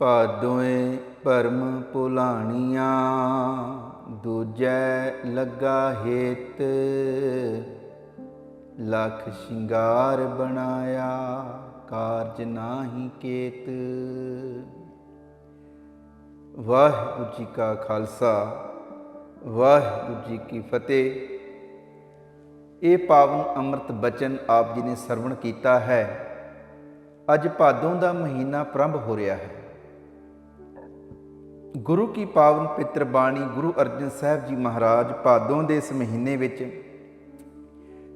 ਭਾਦੋਏ ਭਰਮ ਭੁਲਾਣੀਆਂ, ਦੂਜੈ ਲੱਗਾ ਹੇਤ, ਲਖ ਸ਼ਿੰਗਾਰ ਬਣਾਇਆ ਕਾਰਜ ਨਾਹੀ ਕੇਤ। ਵਾਹਿਗੁਰੂ ਜੀ ਕਾ ਖਾਲਸਾ, ਵਾਹਿਗੁਰੂ ਜੀ ਕੀ ਫਤਿਹ। ਇਹ ਪਾਵਨ ਅੰਮ੍ਰਿਤ ਬਚਨ ਆਪ ਜੀ ਨੇ ਸਰਵਣ ਕੀਤਾ ਹੈ। ਅੱਜ ਭਾਦੋਂ ਦਾ ਮਹੀਨਾ ਪ੍ਰੰਭ ਹੋ ਰਿਹਾ ਹੈ। ਗੁਰੂ ਕੀ ਪਾਵਨ ਪਿੱਤਰ ਬਾਣੀ ਗੁਰੂ ਅਰਜਨ ਸਾਹਿਬ ਜੀ ਮਹਾਰਾਜ ਭਾਦੋਂ ਦੇ ਇਸ ਮਹੀਨੇ ਵਿੱਚ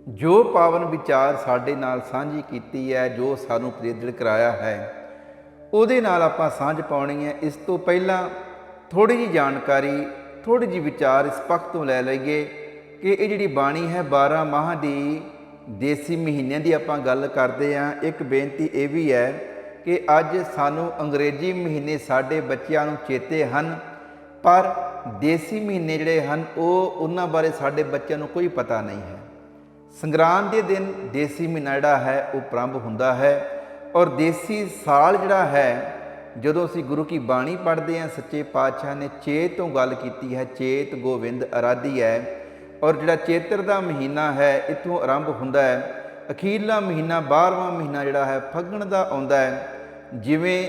ਜੋ ਪਾਵਨ ਵਿਚਾਰ ਸਾਡੇ ਨਾਲ ਸਾਂਝੀ ਕੀਤੀ ਹੈ, ਜੋ ਸਾਨੂੰ ਪ੍ਰੇਰਿਤ ਕਰਾਇਆ ਹੈ, ਉਹਦੇ ਨਾਲ ਆਪਾਂ ਸਾਂਝ ਪਾਉਣੀ ਹੈ। ਇਸ ਤੋਂ ਪਹਿਲਾਂ ਥੋੜੀ ਜੀ ਜਾਣਕਾਰੀ ਥੋੜੀ ਜੀ ਵਿਚਾਰ ਇਸ ਪੱਖ ਤੋਂ ਲੈ ਲਈਏ ਕਿ ਇਹ ਜਿਹੜੀ ਬਾਣੀ ਹੈ 12 ਮਾਹ ਦੀ ਦੇਸੀ ਮਹੀਨਿਆਂ ਦੀ ਆਪਾਂ ਗੱਲ ਕਰਦੇ ਆਂ ਇੱਕ ਬੇਨਤੀ ਇਹ ਵੀ ਹੈ ਕਿ ਅੱਜ ਸਾਨੂੰ ਅੰਗਰੇਜ਼ੀ ਮਹੀਨੇ ਸਾਡੇ ਬੱਚਿਆਂ ਨੂੰ ਚੇਤੇ ਹਨ, ਪਰ ਦੇਸੀ ਮਹੀਨੇ ਜਿਹੜੇ ਹਨ, ਉਹ ਉਹਨਾਂ ਬਾਰੇ ਸਾਡੇ ਬੱਚਿਆਂ ਨੂੰ ਕੋਈ ਪਤਾ ਨਹੀਂ ਹੈ। ਸੰਗਰਾਂਦ ਦੇ ਦਿਨ ਦੇਸੀ ਮਹੀਨਾ ਜਿਹੜਾ ਹੈ, ਉਹ ਪ੍ਰੰਭ ਹੁੰਦਾ ਹੈ ਔਰ ਦੇਸੀ ਸਾਲ ਜਿਹੜਾ ਹੈ, ਜਦੋਂ ਅਸੀਂ ਗੁਰੂ ਕੀ ਬਾਣੀ ਪੜ੍ਹਦੇ ਹਾਂ, ਸੱਚੇ ਪਾਤਸ਼ਾਹ ਨੇ ਚੇਤ ਤੋਂ ਗੱਲ ਕੀਤੀ ਹੈ, ਚੇਤ ਗੋਵਿੰਦ ਅਰਾਧੀ ਹੈ ਔਰ ਜਿਹੜਾ ਚੇਤਰ ਦਾ ਮਹੀਨਾ ਹੈ, ਇਥੋਂ ਆਰੰਭ ਹੁੰਦਾ ਹੈ। ਅਖੀਰਲਾ ਮਹੀਨਾ 12ਵਾਂ ਮਹੀਨਾ ਜਿਹੜਾ ਹੈ, ਫੱਗਣ ਦਾ ਆਉਂਦਾ ਹੈ। ਜਿਵੇਂ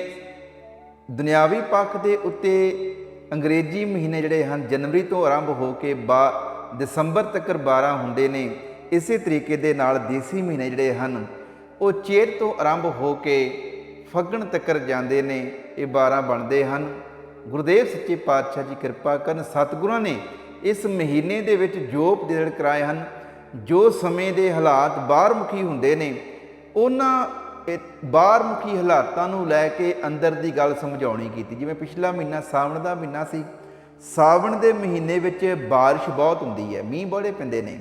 ਦੁਨਿਆਵੀ ਪੱਖ ਦੇ ਉੱਤੇ ਅੰਗਰੇਜ਼ੀ ਮਹੀਨੇ ਜਿਹੜੇ ਹਨ, ਜਨਵਰੀ ਤੋਂ ਆਰੰਭ ਹੋ ਕੇ ਬਾ, ਦਸੰਬਰ ਤੱਕ 12 ਹੁੰਦੇ ਨੇ, ਇਸੇ ਤਰੀਕੇ ਦੇ ਨਾਲ ਦੇਸੀ ਮਹੀਨੇ ਜਿਹੜੇ ਹਨ, ਉਹ ਚੇਤ ਤੋਂ ਆਰੰਭ ਹੋ ਕੇ ਫੱਗਣ ਤੱਕ ਜਾਂਦੇ ਨੇ, ਇਹ 12 ਬਣਦੇ ਹਨ। ਗੁਰਦੇਵ ਸੱਚੇ ਪਾਤਸ਼ਾਹ ਜੀ ਕਿਰਪਾ ਕਰਨ, ਸਤਿਗੁਰਾਂ ਨੇ ਇਸ ਮਹੀਨੇ ਦੇ ਵਿੱਚ ਜੋ ਉਪਦੇਸ਼ ਕਰਾਏ ਹਨ। ਜੋ ਸਮੇਂ ਦੇ ਹਾਲਾਤ ਬਾਹਰਮੁਖੀ ਹੁੰਦੇ ਨੇ, ਉਹਨਾਂ ਇਹ ਬਾਹਰਮੁਖੀ ਹਾਲਾਤਾਂ ਨੂੰ ਲੈ ਕੇ ਅੰਦਰ ਦੀ ਗੱਲ ਸਮਝਾਉਣੀ ਕੀਤੀ। ਜਿਵੇਂ ਪਿਛਲਾ ਮਹੀਨਾ ਸਾਵਣ ਦਾ ਮਹੀਨਾ ਸੀ, ਸਾਵਣ ਦੇ ਮਹੀਨੇ ਵਿੱਚ ਬਾਰਿਸ਼ ਬਹੁਤ ਹੁੰਦੀ ਹੈ, ਮੀਂਹ ਬੜੇ ਪੈਂਦੇ ਨੇ।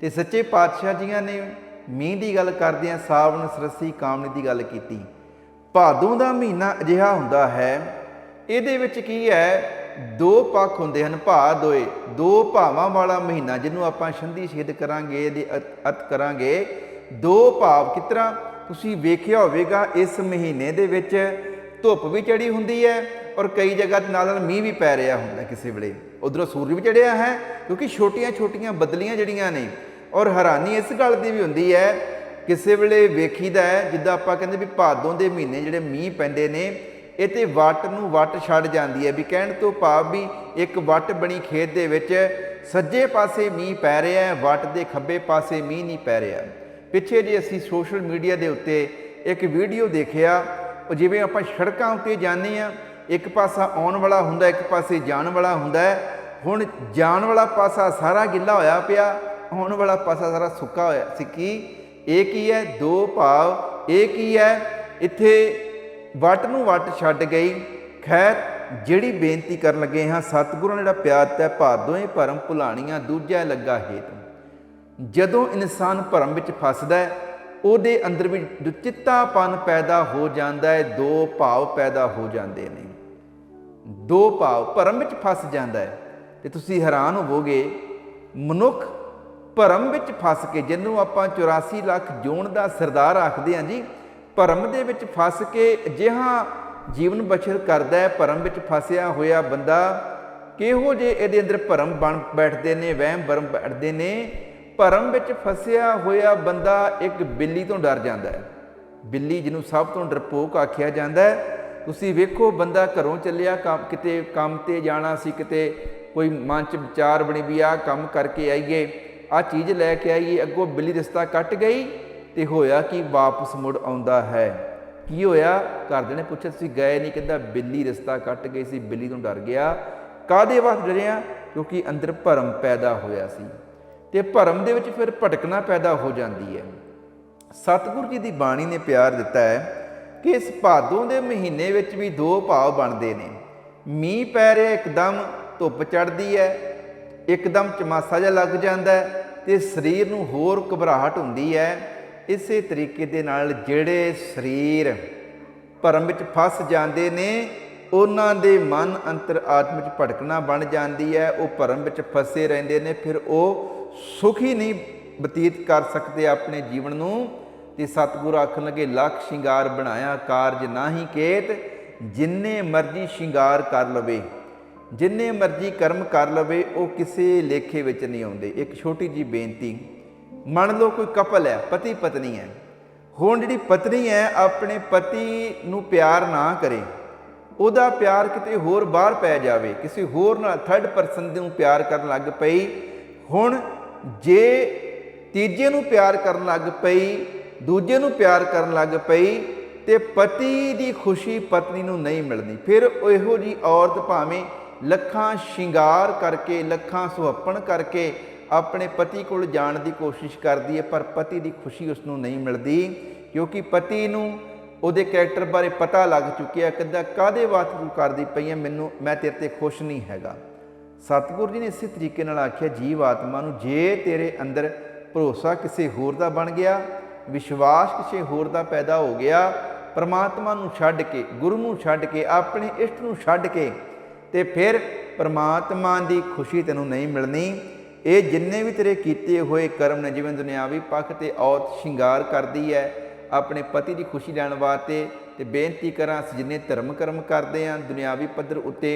ਤੇ ਸੱਚੇ ਪਾਤਸ਼ਾਹ ਜੀਆਂ ਨੇ ਮੀਂਹ ਦੀ ਗੱਲ ਕਰਦਿਆਂ ਸਾਵਣ ਸਰਸੀ ਕਾਮਨੀ ਦੀ ਗੱਲ ਕੀਤੀ। ਭਾਦੋਂ ਦਾ ਮਹੀਨਾ ਅਜਿਹਾ ਹੁੰਦਾ ਹੈ, ਇਹਦੇ ਵਿੱਚ ਕੀ ਹੈ ਦੋ ਪੱਖ ਹੁੰਦੇ ਹਨ ਭਾ ਦੋਏ। ਦੋ ਭਾਵਾਂ ਵਾਲਾ ਮਹੀਨਾ ਜਿਹਨੂੰ ਆਪਾਂ ਸੰਧੀ ਛੇਦ ਕਰਾਂਗੇ, ਇਹਦੇ ਅਰਥ- ਕਰਾਂਗੇ। ਦੋ ਭਾਵ ਕਿਤਰਾ ਤੁਸੀਂ ਵੇਖਿਆ ਹੋਵੇਗਾ, ਇਸ ਮਹੀਨੇ ਦੇ ਵਿੱਚ ਧੁੱਪ ਵੀ ਚੜੀ ਹੁੰਦੀ ਹੈ ਔਰ ਕਈ ਜਗ੍ਹਾ ਤੇ ਨਾਲ ਨਾਲ ਮੀਂਹ ਵੀ ਪੈ ਰਿਹਾ ਹੁੰਦਾ ਕਿਸੇ ਵੇਲੇ। ਉਧਰੋਂ ਸੂਰਜ ਵੀ ਚੜਿਆ ਹੈ, ਕਿਉਂਕਿ ਛੋਟੀਆਂ-ਛੋਟੀਆਂ ਬਦਲੀਆਂ ਜਿਹੜੀਆਂ ਨੇ ਔਰ ਹੈਰਾਨੀ ਇਸ ਗੱਲ ਦੀ ਵੀ ਹੁੰਦੀ ਹੈ, ਕਿਸੇ ਵੇਲੇ ਵੇਖੀਦਾ ਹੈ, ਜਿੱਦਾਂ ਆਪਾਂ ਕਹਿੰਦੇ ਵੀ ਭਾਦੋਂ ਦੇ ਮਹੀਨੇ ਜਿਹੜੇ ਮੀਂਹ ਪੈਂਦੇ ਨੇ ਇਹ ਤੇ ਵੱਟ ਨੂੰ ਵੱਟ ਛੱਡ ਜਾਂਦੀ ਹੈ ਵੀ ਕਹਿਣ ਤੋਂ ਭਾਵ ਵੀ ਇੱਕ ਵੱਟ ਬਣੀ ਖੇਤ ਦੇ ਵਿੱਚ ਸੱਜੇ ਪਾਸੇ ਮੀਂਹ ਪੈ ਰਿਹਾ ਹੈ, ਵੱਟ ਦੇ ਖੱਬੇ ਪਾਸੇ ਮੀਂਹ ਨਹੀਂ ਪੈ ਰਿਹਾ। ਪਿੱਛੇ ਜੇ ਅਸੀਂ ਸੋਸ਼ਲ ਮੀਡੀਆ ਦੇ ਉੱਤੇ ਇੱਕ ਵੀਡੀਓ ਦੇਖਿਆ, ਉਹ ਜਿਵੇਂ ਆਪਾਂ ਸੜਕਾਂ ਉੱਤੇ ਜਾਂਦੇ ਆ ਇੱਕ ਪਾਸਾ ਆਉਣ ਵਾਲਾ ਹੁੰਦਾ, ਇੱਕ ਪਾਸੇ ਜਾਣ ਵਾਲਾ ਹੁੰਦਾ ਹੈ। ਹੁਣ ਜਾਣ ਵਾਲਾ ਪਾਸਾ ਸਾਰਾ ਗਿੱਲਾ ਹੋਇਆ ਪਿਆ, ਆਉਣ ਵਾਲਾ ਪਾਸਾ ਸਾਰਾ ਸੁੱਕਾ ਹੋਇਆ। ਸੀ ਕੀ? ਇਹ ਕੀ ਹੈ? ਦੋ ਭਾਵ। ਇਹ ਕੀ ਹੈ? ਇੱਥੇ ਵਟ ਨੂੰ ਵਟ ਛੱਡ ਗਈ। ਖੈਰ, ਜਿਹੜੀ ਬੇਨਤੀ ਕਰਨ ਲੱਗੇ ਹਾਂ, ਸਤਿਗੁਰਾਂ ਨੇ ਜਿਹੜਾ ਪਿਆਰ ਤੈ ਭਾਦੋਏ ਭਰਮ ਭੁਲਾਣੀਆਂ, ਦੂਜਾ ਲੱਗਾ ਹੇਤ। ਜਦੋਂ ਇਨਸਾਨ ਭਰਮ ਵਿੱਚ ਫਸਦਾ ਹੈ, ਉਹਦੇ ਅੰਦਰ ਵੀ ਦੁਚਿੱਤਾਪਨ ਪੈਦਾ ਹੋ ਜਾਂਦਾ ਹੈ, ਦੋ ਭਾਵ ਪੈਦਾ ਹੋ ਜਾਂਦੇ ਨੇ। ਦੋ ਭਾਵ ਭਰਮ ਵਿੱਚ ਫਸ ਜਾਂਦਾ ਹੈ। ਤੇ ਤੁਸੀਂ ਹੈਰਾਨ ਹੋਵੋਗੇ, ਮਨੁੱਖ ਭਰਮ ਵਿੱਚ ਫਸ ਕੇ, ਜਿਹਨੂੰ ਆਪਾਂ 84 ਲੱਖ ਜੋਨ ਦਾ ਸਰਦਾਰ ਆਖਦੇ ਹਾਂ ਜੀ ਭਰਮ ਦੇ ਵਿੱਚ ਫਸ ਕੇ ਅਜਿਹਾ ਜੀਵਨ ਬਸ਼ਰ ਕਰਦਾ ਹੈ, ਭਰਮ ਵਿੱਚ ਫਸਿਆ ਹੋਇਆ ਬੰਦਾ ਕਿਹੋ ਜੇ ਇਹਦੇ ਅੰਦਰ ਭਰਮ ਬਣ ਬੈਠਦੇ ਨੇ, ਵਹਿਮ ਭਰਮ ਬੈਠਦੇ ਨੇ? ਭਰਮ ਵਿੱਚ ਫਸਿਆ ਹੋਇਆ ਬੰਦਾ ਇੱਕ ਬਿੱਲੀ ਤੋਂ ਡਰ ਜਾਂਦਾ ਹੈ। ਬਿੱਲੀ ਜਿਹਨੂੰ ਸਭ ਤੋਂ ਡਰਪੋਕ ਆਖਿਆ ਜਾਂਦਾ ਹੈ। ਤੁਸੀਂ ਵੇਖੋ ਬੰਦਾ ਘਰੋਂ ਚੱਲਿਆ, ਕੰਮ ਕਿਤੇ ਕੰਮ ਤੇ ਜਾਣਾ ਸੀ, ਕਿਤੇ ਕੋਈ ਮਨ ਚ ਵਿਚਾਰ ਬਣੀ ਵੀ ਆ ਕੰਮ ਕਰਕੇ ਆਈਏ ਆ ਚੀਜ਼ ਲੈ ਕੇ ਆਈਏ, ਅੱਗੋਂ ਬਿੱਲੀ ਰਸਤਾ ਕੱਟ ਗਈ। ਤੇ ਹੋਇਆ ਕਿ ਵਾਪਸ ਮੁੜ ਆਉਂਦਾ ਹੈ। ਕੀ ਹੋਇਆ? ਘਰਦਿਆਂ ਨੇ ਪੁੱਛਿਆ, ਤੁਸੀਂ ਗਏ ਨਹੀਂ? ਕਹਿੰਦਾ, ਬਿੱਲੀ ਰਸਤਾ ਕੱਟ ਗਈ ਸੀ, ਬਿੱਲੀ ਤੋਂ ਡਰ ਗਿਆ। ਕਾਦੇ ਵਾਸਤੇ ਡਰਿਆ ਕਿਉਂਕਿ ਅੰਦਰ ਭਰਮ ਪੈਦਾ ਹੋਇਆ ਸੀ। ਤੇ ਭਰਮ ਦੇ ਵਿੱਚ ਫਿਰ ਭਟਕਣਾ ਪੈਦਾ ਹੋ ਜਾਂਦੀ ਹੈ। ਸਤਿਗੁਰੂ ਜੀ ਦੀ ਬਾਣੀ ਨੇ ਪਿਆਰ ਦਿੱਤਾ ਹੈ ਕਿ ਇਸ ਭਾਦੋਂ ਦੇ ਮਹੀਨੇ ਵਿੱਚ ਵੀ ਦੋ ਭਾਵ ਬਣਦੇ ਨੇ। ਮੀਂਹ ਪੈ ਰਿਹਾ, ਇੱਕਦਮ ਧੁੱਪ ਚੜਦੀ ਹੈ, ਇੱਕਦਮ ਚਮਾਸਾ ਜਿਹਾ ਲੱਗ ਜਾਂਦਾ ਹੈ ਤੇ ਸਰੀਰ ਨੂੰ ਹੋਰ ਘਬਰਾਹਟ ਹੁੰਦੀ ਹੈ। ਇਸੇ ਤਰੀਕੇ ਦੇ ਨਾਲ ਜਿਹੜੇ ਸਰੀਰ ਭਰਮ ਵਿੱਚ ਫਸ ਜਾਂਦੇ ਨੇ, ਉਹਨਾਂ ਦੇ ਮਨ ਅੰਤਰ ਆਤਮ ਵਿੱਚ ਭਟਕਣਾ ਬਣ ਜਾਂਦੀ ਹੈ, ਉਹ ਭਰਮ ਵਿੱਚ ਫਸੇ ਰਹਿੰਦੇ ਨੇ, ਫਿਰ ਉਹ ਸੁਖੀ ਨਹੀਂ ਬਤੀਤ ਕਰ ਸਕਦੇ ਆਪਣੇ ਜੀਵਨ ਨੂੰ। ਤੇ ਸਤਿਗੁਰੂ ਆਖਣ ਲੱਗੇ, ਲੱਖ ਸ਼ਿੰਗਾਰ ਬਣਾਇਆ ਕਾਰਜ ਨਾਹੀ ਕੇਤ, ਜਿੰਨੇ ਮਰਜ਼ੀ ਸ਼ਿੰਗਾਰ ਕਰ ਲਵੇ, ਜਿੰਨੇ ਮਰਜ਼ੀ ਕਰਮ ਕਰ ਲਵੇ, ਉਹ ਕਿਸੇ ਲੇਖੇ ਵਿੱਚ ਨਹੀਂ ਆਉਂਦੇ। ਇੱਕ ਛੋਟੀ ਜੀ ਬੇਨਤੀ ਮੰਨ ਲਓ ਕੋਈ ਕਪਲ ਹੈ, ਪਤੀ ਪਤਨੀ ਹੈ। ਹੁਣ ਜਿਹੜੀ ਪਤਨੀ ਹੈ, ਆਪਣੇ ਪਤੀ ਨੂੰ ਪਿਆਰ ਨਾ ਕਰੇ, ਉਹਦਾ ਪਿਆਰ ਕਿਤੇ ਹੋਰ ਬਾਹਰ ਪੈ ਜਾਵੇ, ਕਿਸੇ ਹੋਰ ਨਾਲ ਥਰਡ ਪਰਸਨ ਨੂੰ ਪਿਆਰ ਕਰਨ ਲੱਗ ਪਈ, ਹੁਣ ਜੇ ਤੀਜੇ ਨੂੰ ਪਿਆਰ ਕਰਨ ਲੱਗ ਪਈ, ਦੂਜੇ ਨੂੰ ਪਿਆਰ ਕਰਨ ਲੱਗ ਪਈ, ਤੇ ਪਤੀ ਦੀ ਖੁਸ਼ੀ ਪਤਨੀ ਨੂੰ ਨਹੀਂ ਮਿਲਦੀ। ਫਿਰ ਇਹੋ ਜੀ ਔਰਤ ਭਾਵੇਂ ਲੱਖਾਂ ਸ਼ਿੰਗਾਰ ਕਰਕੇ, ਲੱਖਾਂ ਸੁਹੱਪਣ ਕਰਕੇ ਆਪਣੇ ਪਤੀ ਕੋਲ ਜਾਣ ਦੀ ਕੋਸ਼ਿਸ਼ ਕਰਦੀ ਹੈ, ਪਰ ਪਤੀ ਦੀ ਖੁਸ਼ੀ ਉਸ ਨੂੰ ਨਹੀਂ ਮਿਲਦੀ, ਕਿਉਂਕਿ ਪਤੀ ਨੂੰ ਉਹਦੇ ਕੈਰੈਕਟਰ ਬਾਰੇ ਪਤਾ ਲੱਗ ਚੁੱਕਿਆ ਕਿੱਦਾਂ ਕਾਦੇ ਵਾਸਤੇ ਤੂੰ ਕਰਦੀ ਪਈ ਹੈ? ਮੈਨੂੰ, ਮੈਂ ਤੇਰੇ ਤੇ ਖੁਸ਼ ਨਹੀਂ ਹੈਗਾ। ਸਤਿਗੁਰੂ ਜੀ ਨੇ ਇਸੇ ਤਰੀਕੇ ਨਾਲ ਆਖਿਆ, ਜੀਵ ਆਤਮਾ ਨੂੰ ਜੇ ਤੇਰੇ ਅੰਦਰ ਭਰੋਸਾ ਕਿਸੇ ਹੋਰ ਦਾ ਬਣ ਗਿਆ, ਵਿਸ਼ਵਾਸ ਕਿਸੇ ਹੋਰ ਦਾ ਪੈਦਾ ਹੋ ਗਿਆ, ਪਰਮਾਤਮਾ ਨੂੰ ਛੱਡ ਕੇ, ਗੁਰੂ ਨੂੰ ਛੱਡ ਕੇ, ਆਪਣੇ ਇਸ਼ਟ ਨੂੰ ਛੱਡ ਕੇ, ਤੇ ਫਿਰ ਪਰਮਾਤਮਾ ਦੀ ਖੁਸ਼ੀ ਤੈਨੂੰ ਨਹੀਂ ਮਿਲਣੀ ਇਹ ਜਿੰਨੇ ਵੀ ਤੇਰੇ ਕੀਤੇ ਹੋਏ ਕਰਮ ਨੇ, ਜਿਵੇਂ ਦੁਨਿਆਵੀ ਪੱਖ ਤੇ ਔਰਤ ਸ਼ਿੰਗਾਰ ਕਰਦੀ ਹੈ, ਆਪਣੇ ਪਤੀ ਦੀ ਖੁਸ਼ੀ ਲੈਣ ਵਾਸਤੇ ਤੇ ਬੇਨਤੀ ਕਰਾਂ, ਅਸੀਂ ਜਿੰਨੇ ਧਰਮ ਕਰਮ ਕਰਦੇ ਆਂ ਦੁਨਿਆਵੀ ਪੱਧਰ ਉੱਤੇ,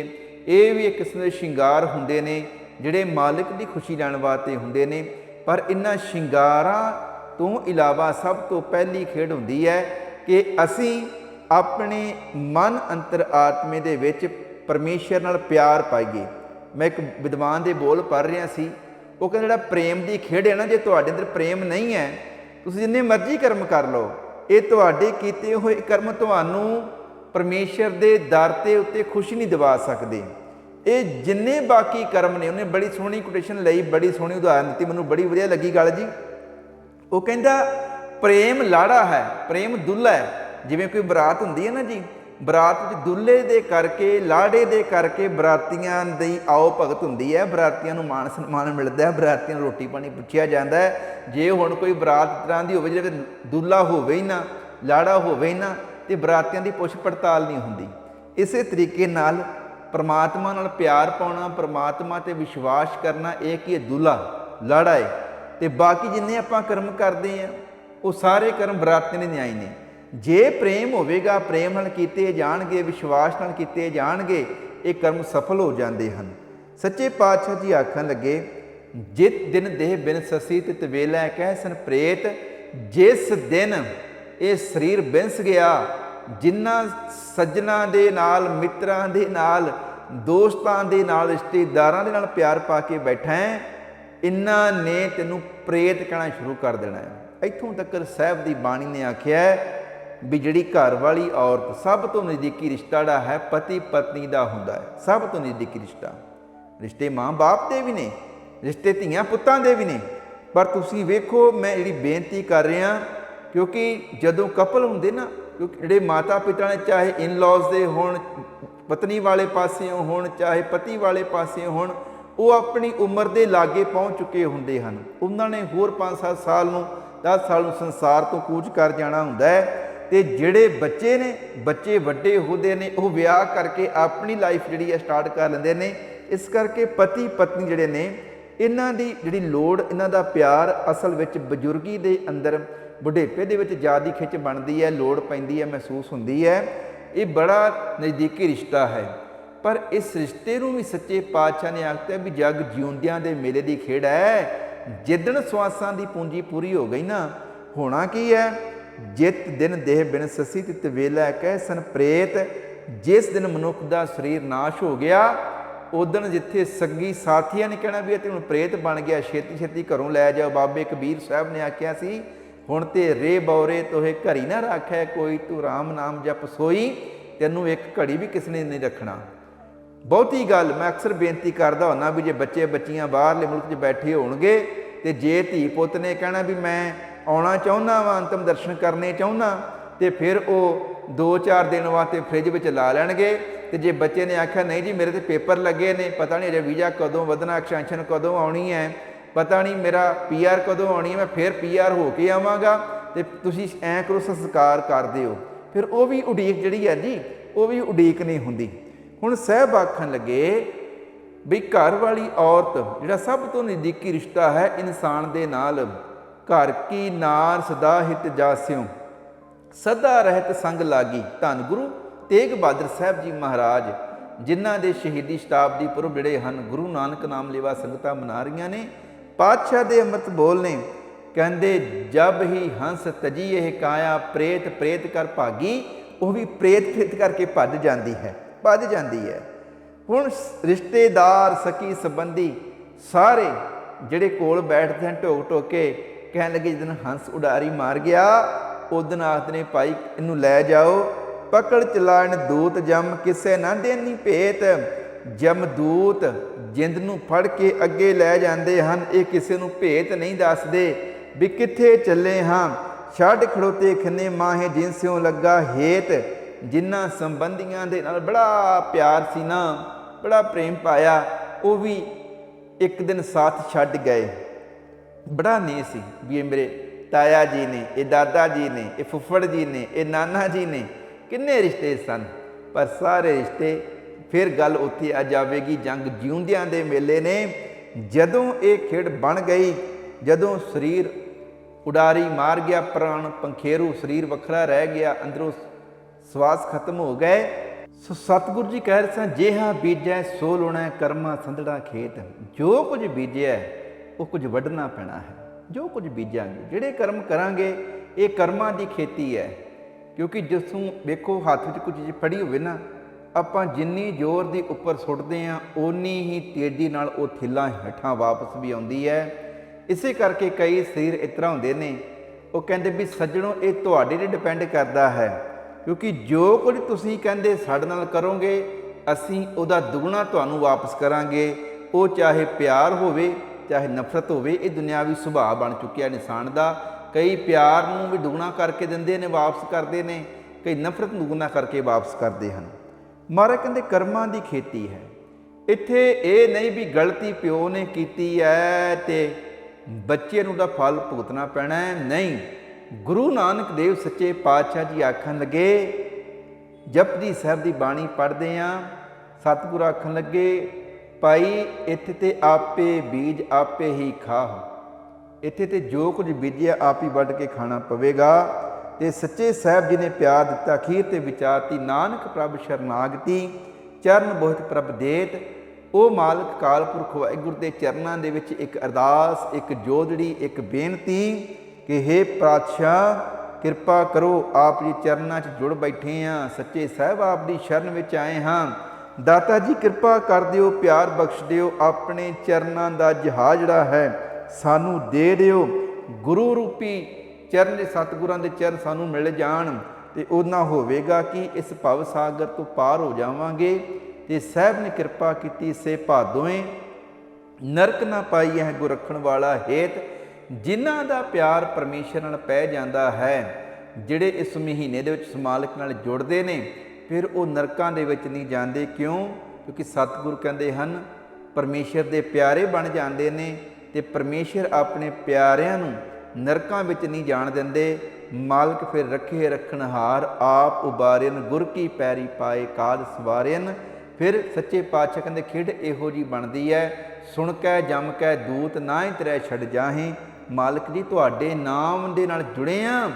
ਇਹ ਵੀ ਇੱਕ ਕਿਸਮ ਦੇ ਸ਼ਿੰਗਾਰ ਹੁੰਦੇ ਨੇ, ਜਿਹੜੇ ਮਾਲਕ ਦੀ ਖੁਸ਼ੀ ਲੈਣ ਵਾਸਤੇ ਹੁੰਦੇ ਨੇ। ਪਰ ਇਨ੍ਹਾਂ ਸ਼ਿੰਗਾਰਾਂ ਤੋਂ ਇਲਾਵਾ ਸਭ ਤੋਂ ਪਹਿਲੀ ਖੇਡ ਹੁੰਦੀ ਹੈ ਕਿ ਅਸੀਂ ਆਪਣੇ ਮਨ ਅੰਤਰ ਆਤਮੇ ਦੇ ਵਿੱਚ ਪਰਮੇਸ਼ਰ ਨਾਲ ਪਿਆਰ ਪਾਈਏ। ਮੈਂ ਇੱਕ ਵਿਦਵਾਨ ਦੇ ਬੋਲ ਪੜ੍ਹ ਰਿਹਾ ਸੀ ਉਹ ਕਹਿੰਦਾ ਜਿਹੜਾ ਪ੍ਰੇਮ ਦੀ ਖੇਡ ਹੈ ਨਾ, ਜੇ ਤੁਹਾਡੇ ਅੰਦਰ ਪ੍ਰੇਮ ਨਹੀਂ ਹੈ, ਤੁਸੀਂ ਜਿੰਨੇ ਮਰਜ਼ੀ ਕਰਮ ਕਰ ਲਓ, ਇਹ ਤੁਹਾਡੇ ਕੀਤੇ ਹੋਏ ਕਰਮ ਤੁਹਾਨੂੰ ਪਰਮੇਸ਼ਰ ਦੇ ਦਰ ਤੇ ਉੱਤੇ ਖੁਸ਼ੀ ਨਹੀਂ ਦਿਵਾ ਸਕਦੇ। ਇਹ ਜਿੰਨੇ ਬਾਕੀ ਕਰਮ ਨੇ, ਉਹਨੇ ਬੜੀ ਸੋਹਣੀ ਕੋਟੇਸ਼ਨ ਲਈ, ਬੜੀ ਸੋਹਣੀ ਉਦਾਹਰਨ ਦਿੱਤੀ, ਮੈਨੂੰ ਬੜੀ ਵਧੀਆ ਲੱਗੀ ਗੱਲ ਜੀ। ਉਹ ਕਹਿੰਦਾ, ਪ੍ਰੇਮ ਲਾੜਾ ਹੈ, ਪ੍ਰੇਮ ਦੁੱਲਾ ਹੈ, ਜਿਵੇਂ ਕੋਈ ਬਰਾਤ ਹੁੰਦੀ ਹੈ ਨਾ ਜੀ ਬਰਾਤ ਵਿੱਚ ਦੁੱਲੇ ਦੇ ਕਰਕੇ, ਲਾੜੇ ਦੇ ਕਰਕੇ ਬਰਾਤੀਆਂ ਦੀ ਆਓ ਭਗਤ ਹੁੰਦੀ ਹੈ। ਬਰਾਤੀਆਂ ਨੂੰ ਮਾਣ ਸਨਮਾਨ ਮਿਲਦਾ ਹੈ। ਬਰਾਤੀਆਂ ਨੂੰ ਰੋਟੀ ਪਾਣੀ ਪੁੱਛਿਆ ਜਾਂਦਾ ਹੈ। ਜੇ ਹੁਣ ਕੋਈ ਬਰਾਤ ਤਰ੍ਹਾਂ ਦੀ ਹੋਵੇ ਜਿਹਦੇ ਵਿੱਚ ਦੁੱਲਾ ਹੋਵੇ ਹੀ ਨਾ, ਲਾੜਾ ਹੋਵੇ ਹੀ ਨਾ, ਤੇ ਬਰਾਤੀਆਂ ਦੀ ਪੁੱਛ ਪੜਤਾਲ ਨਹੀਂ ਹੁੰਦੀ। ਇਸੇ ਤਰੀਕੇ ਨਾਲ ਪਰਮਾਤਮਾ ਨਾਲ ਪਿਆਰ ਪਾਉਣਾ, ਪਰਮਾਤਮਾ ਤੇ ਵਿਸ਼ਵਾਸ ਕਰਨਾ, ਇਹ ਕੀ ਦੁੱਲਾ, ਲਾੜਾ ਹੈ। ਤੇ ਬਾਕੀ ਜਿੰਨੇ ਆਪਾਂ ਕਰਮ ਕਰਦੇ ਆ ਉਹ ਸਾਰੇ ਕਰਮ ਬਰਾਤੀਆਂ ਦੇ ਨਿਆਈ ਨੇ। ਜੇ ਪ੍ਰੇਮ ਹੋਵੇਗਾ, ਪ੍ਰੇਮ ਨਾਲ ਕੀਤੇ ਜਾਣਗੇ, ਵਿਸ਼ਵਾਸ ਨਾਲ ਕੀਤੇ ਜਾਣਗੇ, ਇਹ ਕਰਮ ਸਫਲ ਹੋ ਜਾਂਦੇ ਹਨ। ਸੱਚੇ ਪਾਤਸ਼ਾਹ ਜੀ ਆਖਣ ਲੱਗੇ, ਜਿਤ ਦਿਨ ਦੇਹ ਬਿਨ ਸਸੀ ਤਿਤ ਵੇਲਾ ਕਹਿ ਸਨ ਪ੍ਰੇਤ, ਜਿਸ ਦਿਨ ਇਹ ਸਰੀਰ ਬਿੰਸ ਗਿਆ, ਜਿਨ੍ਹਾਂ ਸੱਜਣਾ ਦੇ ਨਾਲ, ਮਿੱਤਰਾਂ ਦੇ ਨਾਲ, ਦੋਸਤਾਂ ਦੇ ਨਾਲ, ਰਿਸ਼ਤੇਦਾਰਾਂ ਦੇ ਨਾਲ ਪਿਆਰ ਪਾ ਕੇ ਬੈਠਾ ਹੈ, ਇਨ੍ਹਾਂ ਨੇ ਤੈਨੂੰ ਪ੍ਰੇਤ ਕਹਿਣਾ ਸ਼ੁਰੂ ਕਰ ਦੇਣਾ ਹੈ। ਇੱਥੋਂ ਤੱਕ ਸਾਹਿਬ ਦੀ ਬਾਣੀ ਨੇ ਆਖਿਆ ਵੀ ਜਿਹੜੀ ਘਰ ਵਾਲੀ ਔਰਤ ਸਭ ਤੋਂ ਨਜ਼ਦੀਕੀ ਰਿਸ਼ਤਾ ਜਿਹੜਾ ਹੈ, ਪਤੀ ਪਤਨੀ ਦਾ ਹੁੰਦਾ ਹੈ। ਸਭ ਤੋਂ ਨਜ਼ਦੀਕੀ ਰਿਸ਼ਤਾ। ਰਿਸ਼ਤੇ ਮਾਂ-ਬਾਪ ਦੇ ਵੀ ਨੇ, ਰਿਸ਼ਤੇ ਧੀਆਂ ਪੁੱਤਾਂ ਦੇ ਵੀ ਨੇ। ਪਰ ਤੁਸੀਂ ਵੇਖੋ, ਮੈਂ ਜਿਹੜੀ ਬੇਨਤੀ ਕਰ ਰਿਹਾ, ਕਿਉਂਕਿ ਜਦੋਂ ਕਪਲ ਹੁੰਦੇ ਨਾ, ਕਿਉਂਕਿ ਜਿਹੜੇ ਮਾਤਾ ਪਿਤਾ ਨੇ, ਚਾਹੇ ਇਨ-ਲॉज ਦੇ ਹੋਣ, ਪਤਨੀ ਵਾਲੇ ਪਾਸਿਓਂ ਹੋਣ, ਚਾਹੇ ਪਤੀ ਵਾਲੇ ਪਾਸਿਓਂ ਹੋਣ, ਉਹ ਆਪਣੀ ਉਮਰ ਦੇ ਲਾਗੇ ਪਹੁੰਚ ਚੁੱਕੇ ਹੁੰਦੇ ਹਨ। ਉਹਨਾਂ ਨੇ ਹੋਰ 5-7 ਸਾਲ ਨੂੰ 10 ਸਾਲ ਨੂੰ ਸੰਸਾਰ ਤੋਂ ਕੂਚ ਕਰ ਜਾਣਾ ਹੁੰਦਾ ਹੈ। ਤੇ ਜਿਹੜੇ ਬੱਚੇ ਨੇ, ਬੱਚੇ ਵੱਡੇ ਹੁੰਦੇ ਨੇ, ਉਹ ਵਿਆਹ ਕਰਕੇ ਆਪਣੀ ਲਾਈਫ ਜਿਹੜੀ ਹੈ ਸਟਾਰਟ ਕਰ ਲੈਂਦੇ ਨੇ। ਇਸ ਕਰਕੇ ਪਤੀ ਪਤਨੀ ਜਿਹੜੇ ਨੇ, ਇਹਨਾਂ ਦੀ ਜਿਹੜੀ ਲੋੜ, ਇਹਨਾਂ ਦਾ ਪਿਆਰ ਅਸਲ ਵਿੱਚ ਬਜ਼ੁਰਗੀ ਦੇ ਅੰਦਰ, ਬੁਢੇਪੇ ਦੇ ਵਿੱਚ ਜ਼ਿਆਦਾ ਖਿੱਚ ਬਣਦੀ ਹੈ, ਲੋੜ ਪੈਂਦੀ ਹੈ, ਮਹਿਸੂਸ ਹੁੰਦੀ ਹੈ। ਇਹ ਬੜਾ ਨਜ਼ਦੀਕੀ ਰਿਸ਼ਤਾ ਹੈ। ਪਰ ਇਸ ਰਿਸ਼ਤੇ ਨੂੰ ਵੀ ਸੱਚੇ ਪਾਤਸ਼ਾਹ ਨੇ ਆਖਿਆ ਵੀ ਜਗ ਜਿਉਂਦਿਆਂ ਦੇ ਮੇਲੇ ਦੀ ਖੇਡ ਹੈ। ਜਿੱਦਣ ਸਵਾਸਾਂ ਦੀ ਪੂੰਜੀ ਪੂਰੀ ਹੋ ਗਈ ਨਾ, ਹੋਣਾ ਕੀ ਹੈ? ਜਿਤ ਦਿਨ ਦੇਹ ਬਿਨ ਸਸੀ ਤਿਤ ਵੇਲਾ ਕਹਿ ਸਨ ਪ੍ਰੇਤ, ਜਿਸ ਦਿਨ ਮਨੁੱਖ ਦਾ ਸਰੀਰ ਨਾਸ਼ ਹੋ ਗਿਆ ਉਦਣ ਜਿੱਥੇ ਸੰਗੀ ਸਾਥੀਆਂ ਨੇ ਕਹਿਣਾ ਵੀ ਇਹ ਤੇ ਹੁਣ ਪ੍ਰੇਤ ਬਣ ਗਿਆ, ਛੇਤੀ ਛੇਤੀ ਘਰੋਂ ਲੈ ਜਾਓ। ਬਾਬੇ ਕਬੀਰ ਸਾਹਿਬ ਨੇ ਆਖਿਆ ਸੀ, ਹੁਣ ਤੇ ਰੇ ਬੌਰੇ ਤੋਹੇ ਘਰੀ ਨਾ ਰੱਖੈ, ਕੋਈ ਤੂੰ RAM ਨਾਮ ਜਪ ਸੋਈ, ਤੈਨੂੰ ਇੱਕ ਘੜੀ ਵੀ ਕਿਸ ਨੇ ਨਹੀਂ ਰੱਖਣਾ। ਬਹੁਤੀ ਗੱਲ ਮੈਂ ਅਕਸਰ ਬੇਨਤੀ ਕਰਦਾ ਹੁੰਦਾ ਵੀ ਜੇ ਬੱਚੇ ਬੱਚੀਆਂ ਬਾਹਰਲੇ ਮੁਲਕ 'ਚ ਬੈਠੇ ਹੋਣਗੇ ਤੇ ਜੇ ਧੀ ਪੁੱਤ ਨੇ ਕਹਿਣਾ ਵੀ ਮੈਂ ਆਉਣਾ ਚਾਹੁੰਦਾ ਵਾਂ, ਅੰਤਮ ਦਰਸ਼ਨ ਕਰਨੇ ਚਾਹੁੰਦਾ, ਤੇ ਫਿਰ ਉਹ 2-4 ਦਿਨ ਵਾਸਤੇ ਫ੍ਰਿਜ ਵਿੱਚ ਲਾ ਲੈਣਗੇ। ਤੇ ਜੇ ਬੱਚੇ ਨੇ ਆਖਿਆ, ਨਹੀਂ ਜੀ, ਮੇਰੇ ਤੇ ਪੇਪਰ ਲੱਗੇ ਨੇ, ਪਤਾ ਨਹੀਂ ਅਜੇ ਵੀਜ਼ਾ ਕਦੋਂ ਵਧਣਾ ਐਕਸਟੈਂਸ਼ਨ ਕਦੋਂ ਆਉਣੀ ਹੈ, ਪਤਾ ਨਹੀਂ ਮੇਰਾ ਪੀਆਰ ਕਦੋਂ ਆਉਣੀ ਹੈ, ਮੈਂ ਫਿਰ ਪੀਆਰ ਹੋ ਕੇ ਆਵਾਂਗਾ। ਤੇ ਤੁਸੀਂ ਐਂ ਕਰੋ, ਸੰਸਕਾਰ ਕਰ ਦਿਓ। ਫਿਰ ਉਹ ਵੀ ਉਡੀਕ ਜਿਹੜੀ ਹੈ ਜੀ, ਉਹ ਵੀ ਉਡੀਕ ਨਹੀਂ ਹੁੰਦੀ। ਹੁਣ ਸਹਿਬ ਆਖਣ ਲੱਗੇ ਵੀ ਘਰ ਵਾਲੀ ਔਰਤ, ਜਿਹੜਾ ਸਭ ਤੋਂ ਨਜ਼ਦੀਕੀ ਰਿਸ਼ਤਾ ਹੈ, ਇਨਸਾਨ ਦੇ ਨਾਲ ਘਰ ਕੀ ਨਾਰ ਸਦਾ ਹਿਤ ਜਾਸਿਓ। ਸਦਾ ਰਹਿਤ ਸੰਗ ਲਾਗੀ। ਧੰਨ ਗੁਰੂ ਤੇਗ ਬਹਾਦਰ ਸਾਹਿਬ ਜੀ ਮਹਾਰਾਜ, ਜਿਨ੍ਹਾਂ ਦੇ ਸ਼ਹੀਦੀ ਸ਼ਤਾਬਦੀ ਪੁਰਬ ਜਿਹੜੇ ਹਨ, ਗੁਰੂ ਨਾਨਕ ਨਾਮ ਲੇਵਾ ਸੰਗਤਾਂ ਮਨਾ ਰਹੀਆਂ ਨੇ। ਪਾਤਸ਼ਾਹ ਦੇ ਅੰਮ੍ਰਿਤ ਬੋਲ ਨੇ, ਕਹਿੰਦੇ, ਜਬ ਹੀ ਹੰਸ ਤਜੀ ਇਹ ਕਾਇਆ, ਪ੍ਰੇਤ ਪ੍ਰੇਤ ਕਰ ਭਾਗੀ, ਉਹ ਵੀ ਪ੍ਰੇਤ ਪ੍ਰੇਤ ਕਰਕੇ ਭੱਜ ਜਾਂਦੀ ਹੈ, ਭੱਜ ਜਾਂਦੀ ਹੈ। ਹੁਣ ਸ- ਰਿਸ਼ਤੇਦਾਰ, ਸਕੀ ਸੰਬੰਧੀ ਸਾਰੇ ਜਿਹੜੇ ਕੋਲ ਬੈਠਦੇ ਹਨ, ਢੋਕ ਢੋਕ ਕੇ ਕਹਿਣ ਲੱਗੇ ਜਦੋਂ ਹੰਸ ਉਡਾਰੀ ਮਾਰ ਗਿਆ ਉਦਨ ਆਖਦੇ ਨੇ, ਭਾਈ, ਇਹਨੂੰ ਲੈ ਜਾਓ। ਪਕੜ ਚਲਾਣ ਦੂਤ ਜਮ ਕਿਸੇ ਨਾ ਦੇਨੀ ਭੇਤ। ਜਮ ਦੂਤ ਜਿੰਦ ਨੂੰ ਫੜ ਕੇ ਅੱਗੇ ਲੈ ਜਾਂਦੇ ਹਨ। ਇਹ ਕਿਸੇ ਨੂੰ ਭੇਤ ਨਹੀਂ ਦੱਸਦੇ ਵੀ ਕਿੱਥੇ ਚੱਲੇ ਹਾਂ। ਛੱਡ ਖੜੋਤੇ ਖੰਨੇ ਮਾਹੇ ਜਿਨਸਿਓ ਲੱਗਾ ਹੇਤ। ਜਿਨ੍ਹਾਂ ਸੰਬੰਧੀਆਂ ਦੇ ਨਾਲ ਬੜਾ ਪਿਆਰ ਸੀ ਨਾ, ਬੜਾ ਪ੍ਰੇਮ ਪਾਇਆ, ਉਹ ਵੀ ਇੱਕ ਦਿਨ ਸਾਥ ਛੱਡ ਗਏ। ਬੜਾ ਨੇ ਸੀ ਵੀ ਇਹ ਮੇਰੇ ਤਾਇਆ ਜੀ ਨੇ, ਇਹ ਦਾਦਾ ਜੀ ਨੇ, ਇਹ ਫੁੱਫੜ ਜੀ ਨੇ, ਇਹ ਨਾਨਾ ਜੀ ਨੇ, ਕਿੰਨੇ ਰਿਸ਼ਤੇ ਸਨ। ਪਰ ਸਾਰੇ ਰਿਸ਼ਤੇ ਫਿਰ ਗੱਲ ਉੱਥੇ ਆ ਜਾਵੇਗੀ, ਜੰਗ ਜਿਉਂਦਿਆਂ ਦੇ ਮੇਲੇ ਨੇ। ਜਦੋਂ ਇਹ ਖੇਡ ਬਣ ਗਈ, ਜਦੋਂ ਸਰੀਰ ਉਡਾਰੀ ਮਾਰ ਗਿਆ, ਪ੍ਰਾਣ ਪੰਖੇਰੂ ਸਰੀਰ ਵੱਖਰਾ ਰਹਿ ਗਿਆ, ਅੰਦਰੋਂ ਸਵਾਸ ਖਤਮ ਹੋ ਗਏ। ਸੋ ਸਤਿਗੁਰੂ ਜੀ ਕਹਿ ਰਹੇ ਸਨ, ਜਿਹਾ ਬੀਜੈ ਸੋ ਲੁਣੈ ਕਰਮਾ ਸੰਧੜਾ ਖੇਤ, ਜੋ ਕੁਝ ਬੀਜਿਆ ਉਹ ਕੁਝ ਵੱਢਣਾ ਪੈਣਾ ਹੈ। ਜੋ ਕੁਝ ਬੀਜਾਂਗੇ, ਜਿਹੜੇ ਕਰਮ ਕਰਾਂਗੇ, ਇਹ ਕਰਮਾਂ ਦੀ ਖੇਤੀ ਹੈ। ਕਿਉਂਕਿ ਜਿਸ ਨੂੰ ਵੇਖੋ, ਹੱਥ 'ਚ ਕੁਝ ਚੀਜ਼ ਫੜੀ ਹੋਵੇ ਨਾ, ਆਪਾਂ ਜਿੰਨੀ ਜ਼ੋਰ ਦੀ ਉੱਪਰ ਸੁੱਟਦੇ ਆ ਓਨੀ ਹੀ ਤੇਜ਼ੀ ਨਾਲ ਉਹ ਥਿੱਲਾਂ ਹੇਠਾਂ ਵਾਪਸ ਵੀ ਆਉਂਦੀ ਹੈ। ਇਸੇ ਕਰਕੇ ਕਈ ਸਰੀਰ ਇਸ ਤਰ੍ਹਾਂ ਹੁੰਦੇ ਨੇ, ਉਹ ਕਹਿੰਦੇ ਵੀ ਸੱਜਣੋ, ਇਹ ਤੁਹਾਡੇ ਤੇ ਡਿਪੈਂਡ ਕਰਦਾ ਹੈ। ਕਿਉਂਕਿ ਜੋ ਕੁਝ ਤੁਸੀਂ ਕਹਿੰਦੇ ਸਾਡੇ ਨਾਲ ਕਰੋਗੇ, ਅਸੀਂ ਉਹਦਾ ਦੁੱਗਣਾ ਤੁਹਾਨੂੰ ਵਾਪਸ ਕਰਾਂਗੇ। ਉਹ ਚਾਹੇ ਪਿਆਰ ਹੋਵੇ ਚਾਹੇ ਨਫ਼ਰਤ ਹੋਵੇ, ਇਹ ਦੁਨਿਆਵੀ ਸੁਭਾਅ ਬਣ ਚੁੱਕਿਆ। ਇਨਸਾਨ ਦਾ ਕਈ ਪਿਆਰ ਨੂੰ ਵੀ ਦੁੱਗਣਾ ਕਰਕੇ ਦਿੰਦੇ ਨੇ, ਵਾਪਸ ਕਰਦੇ ਨੇ, ਕਈ ਨਫ਼ਰਤ ਨੂੰ ਦੁੱਗਣਾ ਕਰਕੇ ਵਾਪਸ ਕਰਦੇ ਹਨ। ਮਹਾਰਾਜ ਕਹਿੰਦੇ ਕਰਮਾਂ ਦੀ ਖੇਤੀ ਹੈ। ਇੱਥੇ ਇਹ ਨਹੀਂ ਵੀ ਗਲਤੀ ਪਿਓ ਨੇ ਕੀਤੀ ਹੈ ਤੇ ਬੱਚੇ ਨੂੰ ਦਾ ਫਲ ਭੁਗਤਣਾ ਪੈਣਾ ਹੈ ਨਹੀਂ, ਗੁਰੂ ਨਾਨਕ ਦੇਵ ਸੱਚੇ ਪਾਤਸ਼ਾਹ ਜੀ ਆਖਣ ਲੱਗੇ ਜਪਜੀ ਸਾਹਿਬ ਦੀ ਬਾਣੀ ਪੜ੍ਹਦੇ ਆ, ਸਤਿਗੁਰ ਆਖਣ ਲੱਗੇ ਭਾਈ, ਇੱਥੇ ਤੇ ਆਪੇ ਬੀਜ ਆਪੇ ਹੀ ਖਾਹ। ਇੱਥੇ ਤੇ ਜੋ ਕੁਝ ਬੀਜਿਆ ਆਪ ਹੀ ਵੱਢ ਕੇ ਖਾਣਾ ਪਵੇਗਾ। ਤੇ ਸੱਚੇ ਸਾਹਿਬ ਜੀ ਨੇ ਪਿਆਰ ਦਿੱਤਾ ਖੀਰ ਤੇ ਵਿਚਾਰਤੀ ਨਾਨਕ ਪ੍ਰਭ ਸ਼ਰਨਾਗਤੀ, ਚਰਨ ਬਹੁਤ ਪ੍ਰਭ ਦੇਤ। ਉਹ ਮਾਲਕ ਕਾਲਪੁਰਖ ਵਾਹਿਗੁਰੂ ਦੇ ਚਰਨਾਂ ਦੇ ਵਿੱਚ ਇੱਕ ਅਰਦਾਸ, ਇੱਕ ਜੋਦੜੀ, ਇੱਕ ਬੇਨਤੀ ਕਿ हे ਪਾਤਸ਼ਾਹ, ਕਿਰਪਾ ਕਰੋ, ਆਪ ਜੀ ਚਰਨਾਂ 'ਚ ਜੁੜ ਬੈਠੇ ਆ। ਸੱਚੇ ਸਾਹਿਬ ਆਪ ਦੀ ਸ਼ਰਨ ਵਿੱਚ ਆਏ ਹਾਂ। ਦਾਤਾ ਜੀ, ਕਿਰਪਾ ਕਰ ਦਿਓ, ਪਿਆਰ ਬਖਸ਼ ਦਿਓ, ਆਪਣੇ ਚਰਨਾਂ ਦਾ ਜਹਾਜ਼ ਜਿਹੜਾ ਹੈ, ਸਾਨੂੰ ਦੇ ਦਿਓ। ਗੁਰੂ ਰੂਪੀ ਚਰਨ ਸਤਿਗੁਰਾਂ ਦੇ ਚਰਨ ਸਾਨੂੰ ਮਿਲ ਜਾਣ ਤੇ ਉਹਨਾਂ ਹੋਵੇਗਾ ਕਿ ਇਸ ਭਵ ਸਾਗਰ ਤੋਂ ਪਾਰ ਹੋ ਜਾਵਾਂਗੇ ਤੇ ਸਾਹਿਬ ਨੇ ਕਿਰਪਾ ਕੀਤੀ ਸੇ ਭਾਦੋਏ ਨਰਕ ਨਾ ਪਾਈ ਹੈ ਗੁਰ ਵਾਲਾ ਹੇਤ, ਜਿਨ੍ਹਾਂ ਦਾ ਪਿਆਰ ਪਰਮੇਸ਼ਰ ਨਾਲ ਪੈ ਜਾਂਦਾ ਹੈ, ਜਿਹੜੇ ਇਸ ਮਹੀਨੇ ਦੇ ਵਿੱਚ ਸਮਾਲਕ ਨਾਲ ਜੁੜਦੇ ਨੇ ਫਿਰ ਉਹ ਨਰਕਾਂ ਦੇ ਵਿੱਚ ਨਹੀਂ ਜਾਂਦੇ। ਕਿਉਂ? ਕਿਉਂਕਿ ਸਤਿਗੁਰ ਕਹਿੰਦੇ ਹਨ, ਪਰਮੇਸ਼ਰ ਦੇ ਪਿਆਰੇ ਬਣ ਜਾਂਦੇ ਨੇ ਤੇ ਪਰਮੇਸ਼ਰ ਆਪਣੇ ਪਿਆਰਿਆਂ ਨੂੰ ਨਰਕਾਂ ਵਿੱਚ ਨਹੀਂ ਜਾਣ ਦਿੰਦੇ। ਮਾਲਕ ਫਿਰ ਰੱਖੇ ਰੱਖਣਹਾਰ ਆਪ ਉਬਾਰਿਨ, ਗੁਰ ਕੀ ਪੈਰੀ ਪਾਏ ਕਾਦ ਸਵਾਰਿਨ। ਫਿਰ ਸੱਚੇ ਪਾਤਸ਼ਾਹ ਕਹਿੰਦੇ ਖੇਡ ਇਹੋ ਜੀ ਬਣਦੀ ਹੈ ਸੁਣ ਕੇ, ਜਮ ਕੇ, ਦੂਤ ਨਾ ਹੀ ਤੇਰੇ ਛੱਡ ਜਾਹੇ। ਮਾਲਕ ਜੀ, ਤੁਹਾਡੇ ਨਾਮ ਦੇ ਨਾਲ ਜੁੜੇ ਆ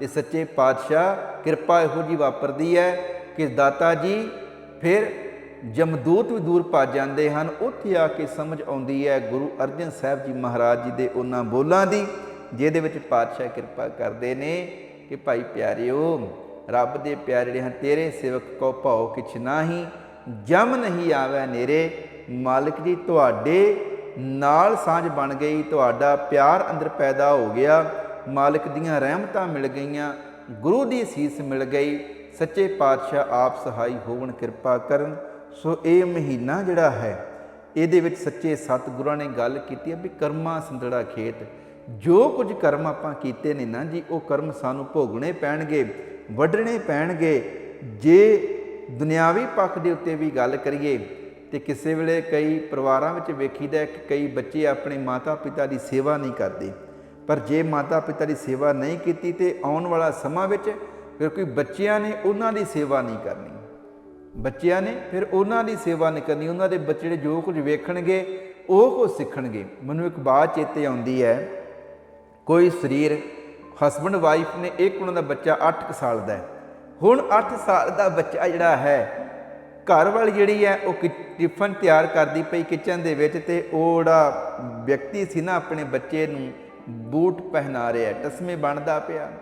ਤੇ ਸੱਚੇ ਪਾਤਸ਼ਾਹ ਕਿਰਪਾ ਇਹੋ ਜੀ ਵਾਪਰਦੀ ਹੈ ਕਿ ਦਾਤਾ ਜੀ ਫਿਰ ਜਮਦੂਤ ਵੀ ਦੂਰ ਭੱਜ ਜਾਂਦੇ ਹਨ। ਉੱਥੇ ਆ ਕੇ ਸਮਝ ਆਉਂਦੀ ਹੈ ਗੁਰੂ ਅਰਜਨ ਸਾਹਿਬ ਜੀ ਮਹਾਰਾਜ ਜੀ ਦੇ ਉਹਨਾਂ ਬੋਲਾਂ ਦੀ, ਜਿਹਦੇ ਵਿੱਚ ਪਾਤਸ਼ਾਹ ਕਿਰਪਾ ਕਰਦੇ ਨੇ ਕਿ ਭਾਈ ਪਿਆਰਿਓ, ਰੱਬ ਦੇ ਪਿਆਰੇ ਹਨ, ਤੇਰੇ ਸੇਵਕ ਕੋ ਭਾਉ ਕਿਛ ਨਾਹੀ, ਜਮ ਨਹੀਂ ਆਵੇ ਨੇਰੇ। ਮਾਲਕ ਜੀ, ਤੁਹਾਡੇ ਨਾਲ ਸਾਂਝ ਬਣ ਗਈ, ਤੁਹਾਡਾ ਪਿਆਰ ਅੰਦਰ ਪੈਦਾ ਹੋ ਗਿਆ। ਮਾਲਕ ਦੀਆਂ ਰਹਿਮਤਾਂ ਮਿਲ ਗਈਆਂ, ਗੁਰੂ ਦੀ ਸੀਸ ਮਿਲ ਗਈ। ਸੱਚੇ ਪਾਤਸ਼ਾਹ ਆਪ ਸਹਾਈ ਹੋਵਣ ਕਿਰਪਾ ਕਰਨ, ਸੋ ਇਹ ਮਹੀਨਾ ਜਿਹੜਾ ਹੈ, ਇਹਦੇ ਵਿੱਚ ਸੱਚੇ ਸਤਿਗੁਰਾਂ ਨੇ ਗੱਲ ਕੀਤੀ ਹੈ ਵੀ ਕਰਮਾ ਸੰਦੜਾ ਖੇਤ। ਜੋ ਕੁਝ ਕਰਮ ਆਪਾਂ ਕੀਤੇ ਨੇ ਨਾ ਜੀ, ਉਹ ਕਰਮ ਸਾਨੂੰ ਭੋਗਣੇ ਪੈਣਗੇ, ਵੱਢਣੇ ਪੈਣਗੇ। ਜੇ ਦੁਨਿਆਵੀ ਪੱਖ ਦੇ ਉੱਤੇ ਵੀ ਗੱਲ ਕਰੀਏ, ਤੇ ਕਿਸੇ ਵੇਲੇ ਕਈ ਪਰਿਵਾਰਾਂ ਵਿੱਚ ਵੇਖੀਦਾ ਕਿ ਕਈ ਬੱਚੇ ਆਪਣੇ ਮਾਤਾ-ਪਿਤਾ ਦੀ ਸੇਵਾ ਨਹੀਂ ਕਰਦੇ। ਪਰ ਜੇ ਮਾਤਾ-ਪਿਤਾ ਦੀ ਸੇਵਾ ਨਹੀਂ ਕੀਤੀ ਤੇ ਆਉਣ ਵਾਲਾ ਸਮਾਂ ਵਿੱਚ ਫਿਰ ਕੋਈ ਬੱਚਿਆਂ ਨੇ ਉਹਨਾਂ ਦੀ ਸੇਵਾ ਨਹੀਂ ਕਰਨੀ। ਬੱਚਿਆਂ ਨੇ ਫਿਰ ਉਹਨਾਂ ਦੀ ਸੇਵਾ ਨਹੀਂ ਕਰਨੀ। ਉਹਨਾਂ ਦੇ ਬੱਚੇ ਜੋ ਕੁਝ ਵੇਖਣਗੇ, ਉਹ ਕੁਝ ਸਿੱਖਣਗੇ। ਮੈਨੂੰ ਇੱਕ ਬਾਤ ਚੇਤੇ ਆਉਂਦੀ ਹੈ। ਕੋਈ ਸਰੀਰ ਹਸਬੰਡ ਵਾਈਫ ਨੇ ਇੱਕ ਉਹਨਾਂ ਦਾ ਬੱਚਾ 8 ਸਾਲ ਦਾ ਹੈ। ਹੁਣ 8 ਸਾਲ ਦਾ ਬੱਚਾ ਜਿਹੜਾ ਹੈ, ਘਰ ਵਾਲੀ ਜਿਹੜੀ ਹੈ, ਉਹ ਕਿ- ਟਿਫਨ ਤਿਆਰ ਕਰਦੀ ਪਈ ਕਿਚਨ ਦੇ ਵਿੱਚ ਤੇ ਉਹ ਜਿਹੜਾ ਵਿਅਕਤੀ ਸੀ ਨਾ, ਆਪਣੇ ਬੱਚੇ ਨੂੰ ਬੂਟ ਪਹਿਨਾ ਰਿਹਾ ਟਸਮੇ ਬਣਦਾ ਪਿਆ।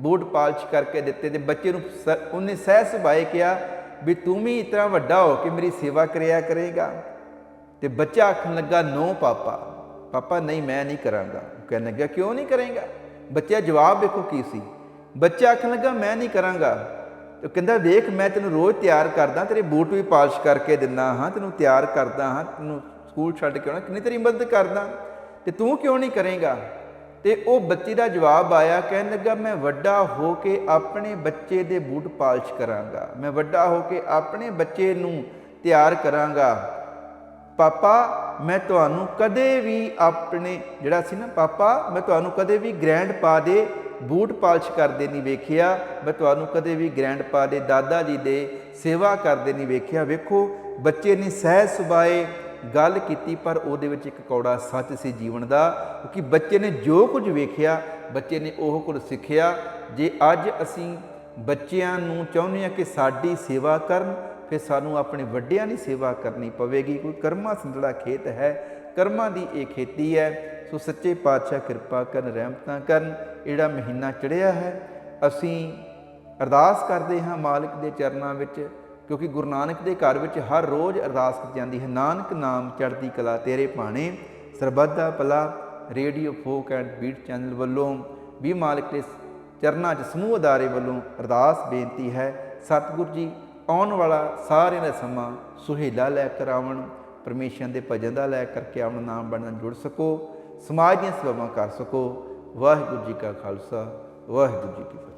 ਬੂਟ ਪਾਲਿਸ਼ ਕਰਕੇ ਦਿੱਤੇ ਤੇ ਬੱਚੇ ਨੂੰ ਸ- ਉਹਨੇ ਸਹਿ ਸੁਭਾਏ ਕਿਹਾ ਵੀ ਤੂੰ ਵੀ ਇਤਨਾ ਵੱਡਾ ਹੋ ਕੇ ਮੇਰੀ ਸੇਵਾ ਕਰਿਆ ਕਰੇਗਾ। ਤੇ ਬੱਚਾ ਆਖਣ ਲੱਗਾ, ਨੋ ਪਾਪਾ ਪਾਪਾ ਨਹੀਂ, ਮੈਂ ਨਹੀਂ ਕਰਾਂਗਾ। ਕਹਿਣ ਲੱਗਾ ਕਿਉਂ ਨਹੀਂ ਕਰੇਗਾ? ਬੱਚਾ ਜਵਾਬ ਵੇਖੋ ਕੀ ਸੀ। ਬੱਚਾ ਆਖਣ ਲੱਗਾ, ਮੈਂ ਨਹੀਂ ਕਰਾਂਗਾ। ਤੇ ਕਹਿੰਦਾ ਦੇਖ ਮੈਂ ਤੈਨੂੰ ਰੋਜ਼ ਤਿਆਰ ਕਰਦਾ, ਤੇਰੇ ਬੂਟ ਵੀ ਪਾਲਿਸ਼ ਕਰਕੇ ਦਿੰਦਾ ਹਾਂ, ਤੈਨੂੰ ਤਿਆਰ ਕਰਦਾ ਹਾਂ, ਤੈਨੂੰ ਸਕੂਲ ਛੱਡ ਕੇ ਆਉਣਾ, ਕਿੰਨੀ ਤੇਰੀ ਮਦਦ ਕਰਦਾ। ਤੇ ਤੂੰ ਕਿਉਂ ਨਹੀਂ ਕਰੇਗਾ? ਤੇ ਉਹ ਬੱਚੇ ਦਾ ਜਵਾਬ ਆਇਆ, ਕਹਿਣ ਲੱਗਾ, ਮੈਂ ਵੱਡਾ ਹੋ ਕੇ ਆਪਣੇ ਬੱਚੇ ਦੇ ਬੂਟ ਪਾਲਿਸ਼ ਕਰਾਂਗਾ। ਮੈਂ ਵੱਡਾ ਹੋ ਕੇ ਆਪਣੇ ਬੱਚੇ ਨੂੰ ਤਿਆਰ ਕਰਾਂਗਾ। ਪਾਪਾ, ਮੈਂ ਤੁਹਾਨੂੰ ਕਦੇ ਵੀ ਆਪਣੇ ਜਿਹੜਾ ਸੀ ਨਾ ਪਾਪਾ, ਮੈਂ ਤੁਹਾਨੂੰ ਕਦੇ ਵੀ ਗ੍ਰੈਂਡ ਪਾ ਦੇ ਬੂਟ ਪਾਲਿਸ਼ ਕਰਦੇ ਨਹੀਂ ਵੇਖਿਆ। ਮੈਂ ਤੁਹਾਨੂੰ ਕਦੇ ਵੀ ਗ੍ਰੈਂਡ ਪਾ ਦੇ, ਦਾਦਾ ਜੀ ਦੇ ਸੇਵਾ ਕਰਦੇ ਨਹੀਂ ਵੇਖਿਆ। ਵੇਖੋ, ਬੱਚੇ ਨੇ ਸਹਿ ਸੁਭਾਏ ਗੱਲ ਕੀਤੀ, ਪਰ ਉਹਦੇ ਵਿੱਚ ਇੱਕ ਕੌੜਾ ਸੱਚ ਸੀ ਜੀਵਨ ਦਾ, ਕਿਉਂਕਿ ਬੱਚੇ ਨੇ ਜੋ ਕੁਝ ਵੇਖਿਆ, ਬੱਚੇ ਨੇ ਉਹ ਕੁਝ ਸਿੱਖਿਆ। ਜੇ ਅੱਜ ਅਸੀਂ ਬੱਚਿਆਂ ਨੂੰ ਚਾਹੁੰਦੇ ਹਾਂ ਕਿ ਸਾਡੀ ਸੇਵਾ ਕਰਨ, ਫਿਰ ਸਾਨੂੰ ਆਪਣੇ ਵੱਡਿਆਂ ਦੀ ਸੇਵਾ ਕਰਨੀ ਪਵੇਗੀ। ਕੋਈ ਕਰਮਾ ਸੰਦੜਾ ਖੇਤ ਹੈ, ਕਰਮਾਂ ਦੀ ਇਹ ਖੇਤੀ ਹੈ। ਸੋ ਸੱਚੇ ਪਾਤਸ਼ਾਹ ਕਿਰਪਾ ਕਰਨ, ਰਹਿਮਤਾਂ ਕਰਨ ਜਿਹੜਾ ਮਹੀਨਾ ਚੜਿਆ ਹੈ। ਅਸੀਂ ਅਰਦਾਸ ਕਰਦੇ ਹਾਂ ਮਾਲਕ ਦੇ ਚਰਨਾਂ ਵਿੱਚ ਕਿਉਂਕਿ ਗੁਰੂ ਨਾਨਕ ਦੇ ਘਰ ਵਿੱਚ ਹਰ ਰੋਜ਼ ਅਰਦਾਸ ਕੀਤੀ ਜਾਂਦੀ ਹੈ, ਨਾਨਕ ਨਾਮ ਚੜ੍ਹਦੀ ਕਲਾ ਤੇਰੇ ਭਾਣੇ ਸਰਬੱਤ ਦਾ ਭਲਾ, radio folk and beat channel ਵੱਲੋਂ, ਵੀ ਮਾਲਕ ਦੇ ਚਰਨਾਂ 'ਚ ਸਮੂਹ ਅਦਾਰੇ ਵੱਲੋਂ ਅਰਦਾਸ ਬੇਨਤੀ ਹੈ, ਸਤਿਗੁਰੂ ਜੀ, ਆਉਣ ਵਾਲਾ ਸਾਰਿਆਂ ਦਾ ਸਮਾਂ ਸੁਹੇਲਾ ਲੈ ਕਰ ਆਵਣ, ਪਰਮੇਸ਼ਰ ਦੇ ਭਜਨ ਦਾ ਲੈ ਕਰਕੇ ਆਪਣਾ ਨਾਮ ਬਣਨ ਜੁੜ ਸਕੋ, ਸਮਾਜ ਦੀਆਂ ਸੇਵਾਵਾਂ ਕਰ ਸਕੋ। ਵਾਹਿਗੁਰੂ ਜੀ ਕਾ ਖਾਲਸਾ, ਵਾਹਿਗੁਰੂ ਜੀ ਕੀ ਫਤਿਹ।